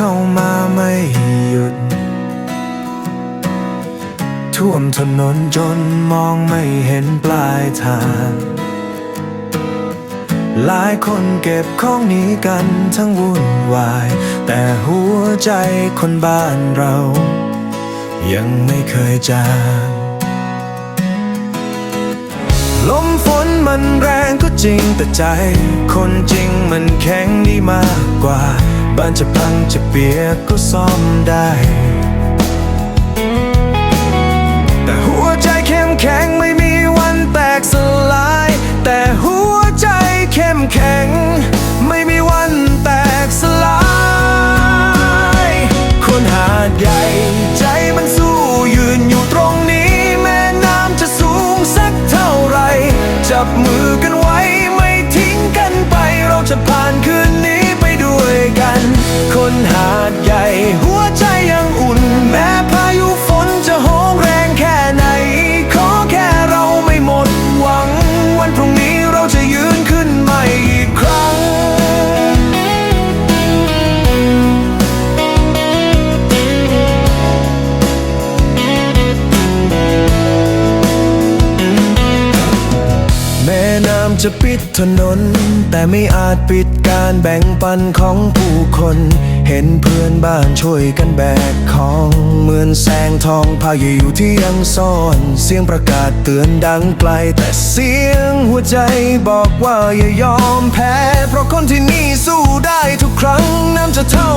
ข้ามาไม่หยุด ท่วมถนนจนมองไม่เห็นปลายทาง หลายคนเก็บของหนีกันทั้งวุ่นวาย แต่หัวใจคนบ้านเรา ยังไม่เคยจางลมฝนมันแรงก็จริงแต่ใจ คนจริงมันแข็งดีมากกว่า บ้านจะพังจะเปียกก็ซ่อมได้ แต่หัวใจเข้มแข็งไม่มีวันแตกสลาย แต่หัวใจเข้มแข็ง ม่น้ำจะปิดถนน แต่ไม่อาจปิดการแบ่งปันของผู้คน เห็นเพื่อนบ้านช่วยกันแบกของเหมือนแสงทองพายอยู่ที่ยังซ่อน เสียงประกาศเตือนดังไกล แต่เสียงหัวใจบอกว่าอย่ายอมแพ้ เพราะคนที่นี่สู้ได้ทุกครั้งน้ำจะเท่า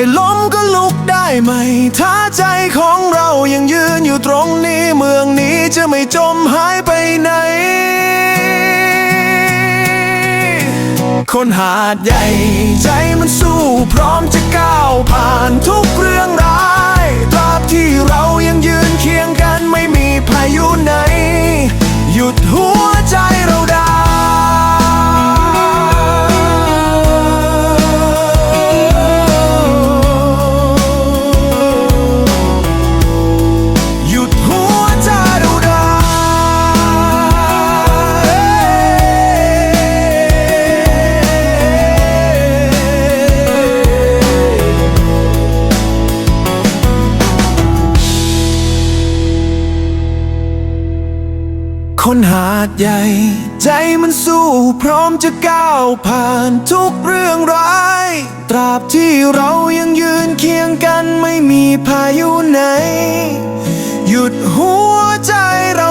ให้ล้มก็ลุกได้ไหม ถ้าใจของเรายังยืนอยู่ตรงนี้เมืองนี้จะไม่จมหายไปไหน คนหาดใหญ่ใจมันสู้พร้อมจะก้าวผ่านทุกเรื่องราว คนหาดใหญ่ ใจมันสู้พร้อมจะก้าวผ่านทุกเรื่องร้าย ตราบที่เรายังยืนเคียงกันไม่มีพายุไหน หยุดหัวใจเรา